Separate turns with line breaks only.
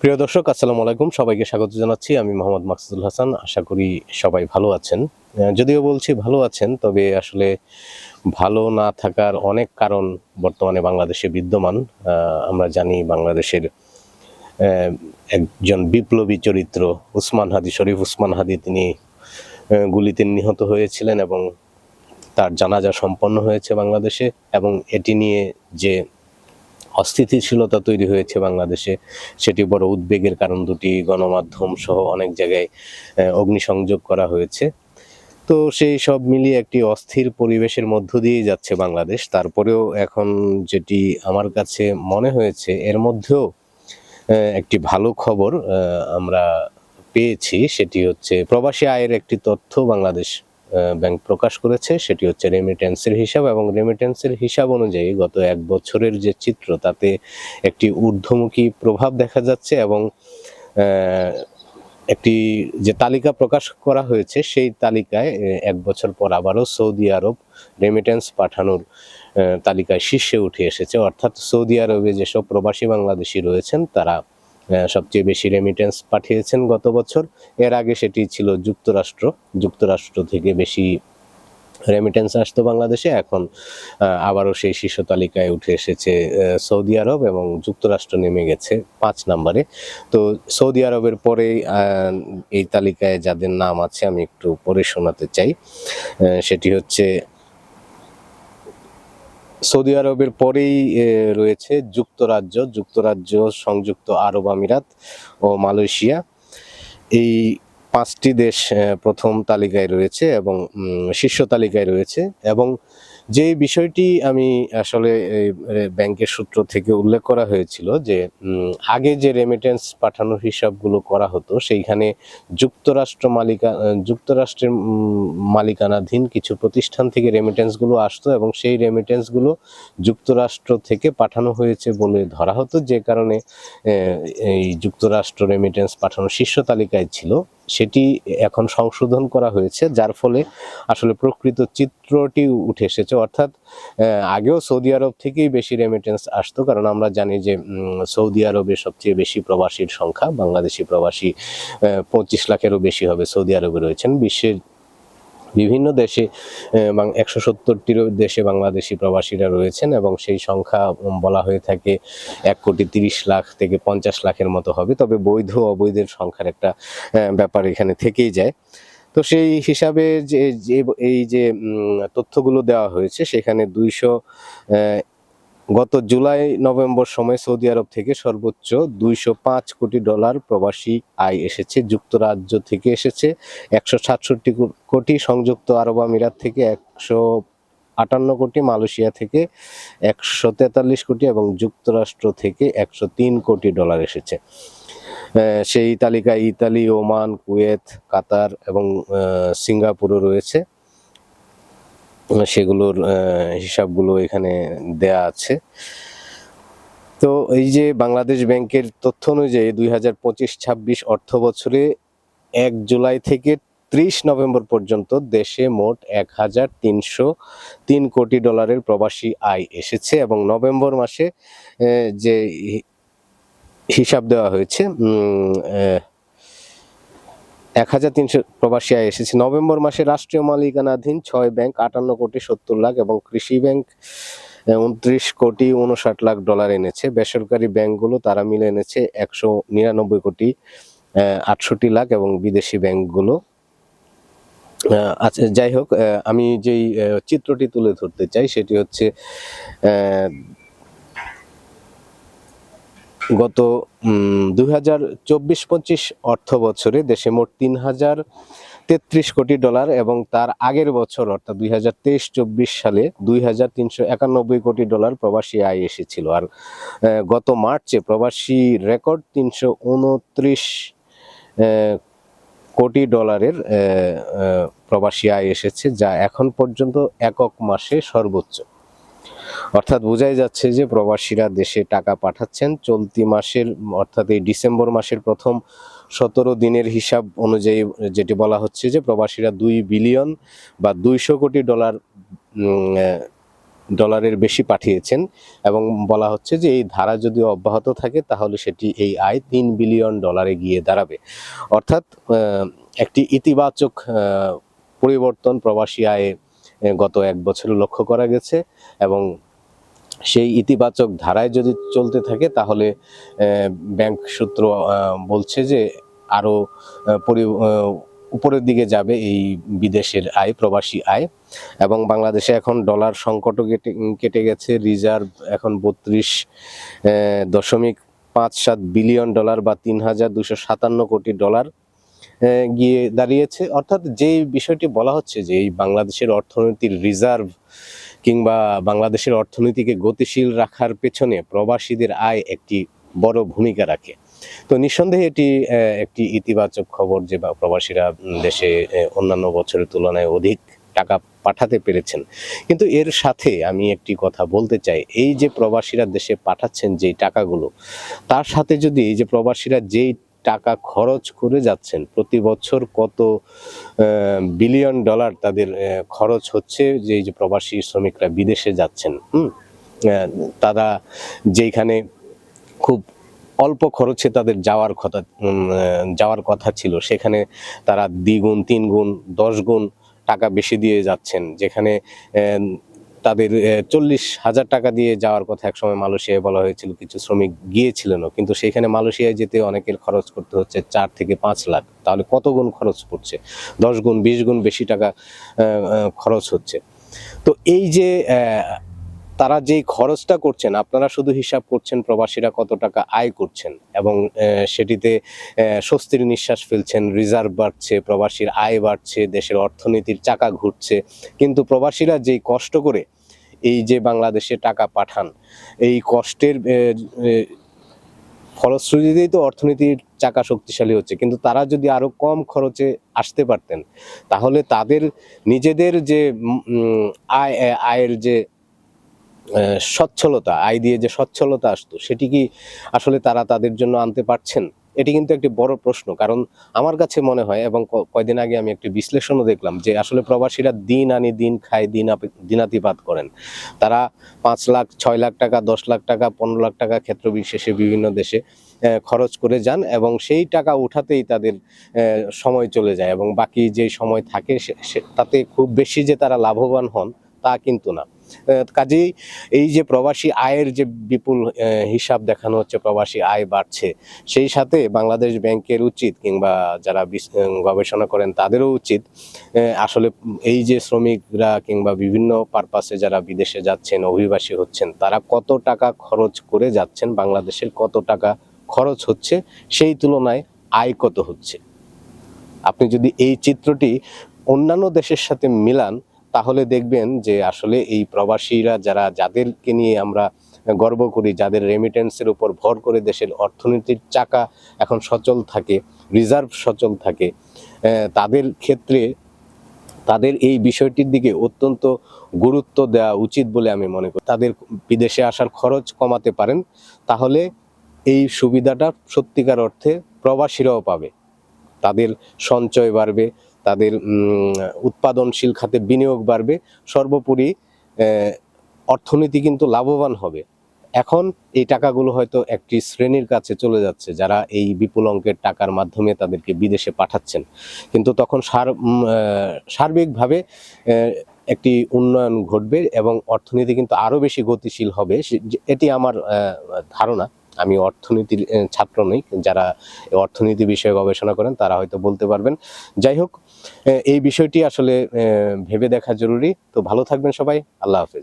প্রিয় দর্শক, আসসালামু আলাইকুম। সবাইকে স্বাগত জানাচ্ছি। আমি মোহাম্মদ মাকসুদুল হাসান। আশা করি সবাই ভালো আছেন। যদিও বলছি ভালো আছেন, তবে আসলে ভালো না থাকার অনেক কারণ বর্তমানে বাংলাদেশে বিদ্যমান। আমরা জানি বাংলাদেশের একজন বিপ্লবী চরিত্র উসমান হাদি শরীফ। উসমান হাদি তিনি গুলিতে নিহত হয়েছিলেন এবং তার জানাজা সম্পন্ন হয়েছে বাংলাদেশে এবং এটি নিয়ে যে অস্থিতিশীলতা তৈরি হয়েছে বাংলাদেশে। সেটি বড় উদ্বেগের কারণ দুটি, গণমাধ্যম সহ অনেক জায়গায় অগ্নিসংযোগ করা হয়েছে। তো সেই সব মিলিয়ে একটি অস্থির পরিবেশের মধ্য দিয়েই যাচ্ছে বাংলাদেশ। তারপরেও এখন যেটি আমার কাছে মনে হয়েছে, এর মধ্যেও একটি ভালো খবর আমরা পেয়েছি, সেটি হচ্ছে প্রবাসী আয়ের একটি তথ্য বাংলাদেশ ব্যাংক প্রকাশ করেছে, সেটি হচ্ছে রেমিটেন্সের হিসাব এবং রেমিটেন্সের হিসাব অনুযায়ী গত এক বছরের যে চিত্র, তাতে একটি ঊর্ধ্বমুখী প্রভাব দেখা যাচ্ছে এবং একটি যে তালিকা প্রকাশ করা হয়েছে, সেই তালিকায় এক বছর পর আবারও সৌদি আরব রেমিটেন্স পাঠানোর তালিকায় শীর্ষে উঠে এসেছে। অর্থাৎ সৌদি আরবে যেসব প্রবাসী বাংলাদেশি রয়েছেন, তারা সবচেয়ে বেশি রেমিটেন্স পাঠিয়েছেন গত বছর। এর আগে সেটি ছিল যুক্তরাষ্ট্র। যুক্তরাষ্ট্র থেকে বেশি রেমিটেন্স আসতো বাংলাদেশে। এখন আবারও সেই শীর্ষ তালিকায় উঠে এসেছে সৌদি আরব এবং যুক্তরাষ্ট্র নেমে গেছে পাঁচ নম্বরে। তো সৌদি আরবের আহ, এই তালিকায় যাদের নাম আছে আমি একটু পড়ে শোনাতে চাই। সেটি হচ্ছে সৌদি আরবের পরেই রয়েছে যুক্তরাজ্য যুক্তরাজ্য সংযুক্ত আরব আমিরাত ও মালয়েশিয়া। এই পাঁচটি দেশ প্রথম তালিকায় রয়েছে এবং শীর্ষ তালিকায় রয়েছে এবং যে বিষয়টি আমি আসলে ব্যাংকের সূত্র থেকে উল্লেখ করা হয়েছিল যে আগে যে রেমিটেন্স পাঠানোর হিসাবগুলো করা হতো, সেইখানে যুক্তরাষ্ট্র মালিকা যুক্তরাষ্ট্রের মালিকানাধীন কিছু প্রতিষ্ঠান থেকে রেমিটেন্সগুলো আসতো এবং সেই রেমিটেন্সগুলো যুক্তরাষ্ট্র থেকে পাঠানো হয়েছে বলে ধরা হতো। যে কারণে এই যুক্তরাষ্ট্র রেমিটেন্স পাঠানোর শীর্ষ তালিকায় ছিল। সেটি এখন সংশোধন করা হয়েছে, যার ফলে আসলে প্রকৃত চিত্রটি উঠে এসেছে। অর্থাৎ আগেও সৌদি আরব থেকেই বেশি রেমিটেন্স আসতো, কারণ আমরা জানি যে সৌদি আরবে সবচেয়ে বেশি প্রবাসীর সংখ্যা, বাংলাদেশি প্রবাসী পঁচিশ লাখেরও বেশি হবে সৌদি আরবে রয়েছেন। বিশ্বের বিভিন্ন দেশে একশো সত্তরটিরও দেশে বাংলাদেশি প্রবাসীরা রয়েছেন এবং সেই সংখ্যা বলা হয়ে থাকে এক কোটি তিরিশ লাখ থেকে পঞ্চাশ লাখের মতো হবে। তবে বৈধ অবৈধের সংখ্যার একটা ব্যাপার এখানে থেকেই যায়। তো সেই হিসাবে যে এই যে তথ্যগুলো দেওয়া হয়েছে, সেখানে দুইশো গত জুলাই, নভেম্বর সময় সৌদি আরব থেকে সর্বোচ্চ দুইশো পাঁচ কোটি ডলার প্রবাসী আয় এসেছে, যুক্তরাজ্য থেকে এসেছে একশো সাতষট্টি কোটি, সংযুক্ত আরব আমিরাত থেকে একশো আটান্ন কোটি, মালয়েশিয়া থেকে একশো তেতাল্লিশ কোটি এবং যুক্তরাষ্ট্র থেকে একশো তিন কোটি ডলার এসেছে। সেই তালিকায় ইতালি, ওমান, কুয়েত, কাতার এবং সিঙ্গাপুরও রয়েছে। সেগুলোর হিসাবগুলো এখানে দেয়া আছে। তো এই যে বাংলাদেশ ব্যাংকের তথ্য অনুযায়ী দুই হাজার পঁচিশ ছাব্বিশ অর্থ বছরে এক জুলাই থেকে ত্রিশ নভেম্বর পর্যন্ত দেশে মোট এক হাজার তিনশো তিন কোটি ডলারের প্রবাসী আয় এসেছে এবং নভেম্বর মাসে যে হিসাব দেওয়া হয়েছে এক হাজার তিনশো প্রবাসী আয় এসেছে। নভেম্বর মাসে রাষ্ট্রীয় মালিকানাধীন ছয় ব্যাংক আটান্ন কোটি সত্তর লাখ এবং কৃষি ব্যাংক উনত্রিশ কোটি উনষাট লাখ ডলার এনেছে। বেসরকারি ব্যাংকগুলো তারা মিলে এনেছে একশো নিরানব্বই কোটি আটষট্টি লাখ এবং বিদেশি ব্যাংকগুলো আচ্ছা যাই হোক আমি যেই চিত্রটি তুলে ধরতে চাই সেটি হচ্ছে গত দুই হাজার চব্বিশ পঁচিশ অর্থ বছরে দেশে মোট তিন হাজার তেত্রিশ কোটি ডলার এবং তার আগের বছর, অর্থাৎ দুই হাজার তেইশ চব্বিশ সালে দুই হাজার তিনশো একানব্বই কোটি ডলার প্রবাসী আয় এসেছিল। আর গত মার্চে প্রবাসী রেকর্ড তিনশো উনত্রিশ কোটি ডলারের প্রবাসী আয় এসেছে, যা এখন পর্যন্ত একক মাসে সর্বোচ্চ। অর্থাৎ বোঝাই যাচ্ছে যে প্রবাসীরা দেশে টাকা পাঠাচ্ছেন। চলতি মাসের, অর্থাৎ এই ডিসেম্বর মাসের প্রথম সতেরো দিনের হিসাব অনুযায়ী যেটি বলা হচ্ছে যে প্রবাসীরা দুই বিলিয়ন বা দুইশো কোটি ডলার ডলারের বেশি পাঠিয়েছেন এবং বলা হচ্ছে যে এই ধারা যদি অব্যাহত থাকে তাহলে সেটি এই আয় তিন বিলিয়ন ডলারে গিয়ে দাঁড়াবে। অর্থাৎ একটি ইতিবাচক পরিবর্তন প্রবাসী আয়ে গত এক বছরে লক্ষ্য করা গেছে এবং সেই ইতিবাচক ধারায় যদি চলতে থাকে তাহলে ব্যাংক সূত্র বলছে যে আরও পরি উপরের দিকে যাবে এই বিদেশের আয়, প্রবাসী আয় এবং বাংলাদেশে এখন ডলার সংকটও কেটে কেটে গেছে। রিজার্ভ এখন বত্রিশ দশমিক পাঁচ সাত বিলিয়ন ডলার বা তিন হাজার দুশো সাতান্ন কোটি ডলার। গিয়ে দাঁড়িয়েছে। অর্থাৎ যে বিষয়টি বলা হচ্ছে যে এই বাংলাদেশের অর্থনীতির রিজার্ভ কিংবা বাংলাদেশের অর্থনীতিকে গতিশীল রাখার পেছনে প্রবাসীদের আয় একটি বড় ভূমিকা রাখে। তো নিঃসন্দেহে এটি একটি ইতিবাচক খবর যে প্রবাসীরা দেশে অন্যান্য বছরের তুলনায় অধিক টাকা পাঠাতে পেরেছেন। কিন্তু এর সাথে আমি একটি কথা বলতে চাই। এই যে প্রবাসীরা দেশে পাঠাচ্ছেন যেই টাকাগুলো, তার সাথে যদি এই যে প্রবাসীরা যেই টাকা খরচ করে যাচ্ছেন। প্রতি বছর কত বিলিয়ন ডলার তাদের খরচ হচ্ছে যে যে প্রবাসী শ্রমিকরা বিদেশে যাচ্ছেন, হুম? তারা যেখানে খুব অল্প খরচে তাদের যাওয়ার কথা যাওয়ার কথা ছিল, সেখানে তারা দ্বিগুণ তিন গুণ দশ গুণ টাকা বেশি দিয়ে যাচ্ছেন, যেখানে তাদের চল্লিশ হাজার টাকা দিয়ে যাওয়ার কথা একসময় মালয়েশিয়ায় বলা হয়েছিল। কিছু শ্রমিক গিয়েছিলেন কিন্তু সেখানে মালয়েশিয়ায় যেতে অনেকের খরচ করতে হচ্ছে চার থেকে পাঁচ লাখ। তাহলে কত গুণ খরচ পড়ছে? দশ গুণ, বিশ গুণ বেশি টাকা খরচ হচ্ছে। তো এই যে তারা যেই খরচটা করছেন, আপনারা শুধু হিসাব করছেন প্রবাসীরা কত টাকা আয় করছেন এবং সেটিতে স্বস্তির নিঃশ্বাস ফেলছেন, রিজার্ভ বাড়ছে, প্রবাসীর আয় বাড়ছে, দেশের অর্থনীতির চাকা ঘুরছে। কিন্তু প্রবাসীরা যেই কষ্ট করে এই যে বাংলাদেশে টাকা পাঠান, এই কষ্টের ফলশ্রুতিতেই তো অর্থনীতির চাকা শক্তিশালী হচ্ছে। কিন্তু তারা যদি আরও কম খরচে আসতে পারতেন, তাহলে তাদের নিজেদের যে আয় আয়ের যে সচ্ছলতা, আয় দিয়ে যে সচ্ছলতা আসতো, সেটি কি আসলে তারা তাদের জন্য আনতে পারছেন? এটি কিন্তু একটি বড় প্রশ্ন। কারণ আমার কাছে মনে হয়, এবং কয়দিন আগে আমি একটি বিশ্লেষণও দেখলাম, যে আসলে প্রবাসীরা দিন আনি দিন খায়, দিন দিনাতিপাত করেন। তারা পাঁচ লাখ, ছয় লাখ টাকা, দশ লাখ টাকা, পনেরো লাখ টাকা ক্ষেত্র বিশেষে বিভিন্ন দেশে খরচ করে যান, এবং সেই টাকা উঠাতেই তাদের সময় চলে যায়, এবং বাকি যে সময় থাকে তাতে খুব বেশি যে তারা লাভবান হন, তা কিন্তু না। কাজেই এই যে প্রবাসী আয়ের যে বিপুল হিসাব দেখানো হচ্ছে, প্রবাসী আয় বাড়ছে, সেই সাথে বাংলাদেশ ব্যাংকের উচিত কিংবা যারা গবেষণা করেন তাদেরও উচিত আসলে এই যে শ্রমিকরা কিংবা বিভিন্ন পারপাসে যারা বিদেশে যাচ্ছেন, অভিবাসী হচ্ছেন, তারা কত টাকা খরচ করে যাচ্ছেন, বাংলাদেশের কত টাকা খরচ হচ্ছে, সেই তুলনায় আয় কত হচ্ছে? আপনি যদি এই চিত্রটি অন্যান্য দেশের সাথে মিলান তাহলে দেখবেন যে আসলে এই প্রবাসীরা যারা, যাদেরকে নিয়ে আমরা গর্ব করি, যাদের রেমিটেন্সের উপর ভর করে দেশের অর্থনীতির চাকা এখন সচল থাকে রিজার্ভ সচল থাকে তাদের ক্ষেত্রে তাদের এই বিষয়টির দিকে অত্যন্ত গুরুত্ব দেওয়া উচিত বলে আমি মনে করি। তাদের বিদেশে আসার খরচ কমাতে পারেন, তাহলে এই সুবিধাটা সত্যিকার অর্থে প্রবাসীরাও পাবে। তাদের সঞ্চয় বাড়বে তাদের উৎপাদনশীল খাতে বিনিয়োগ বাড়বে। সর্বোপরি অর্থনীতি কিন্তু লাভবান হবে। এখন এই টাকাগুলো হয়তো একটি শ্রেণির কাছে চলে যাচ্ছে, যারা এই বিপুল অঙ্কের টাকার মাধ্যমে তাদেরকে বিদেশে পাঠাচ্ছেন। কিন্তু তখন সার সার্বিকভাবে একটি উন্নয়ন ঘটবে এবং অর্থনীতি কিন্তু আরও বেশি গতিশীল হবে। এটি আমার ধারণা। আমি অর্থনীতির ছাত্র নই, যারা অর্থনীতি বিষয়ে গবেষণা করেন তারা হয়তো বলতে পারবেন। যাই হোক এই বিষয়টি আসলে ভেবে দেখা জরুরি। তো ভালো থাকবেন সবাই। আল্লাহ হাফেজ।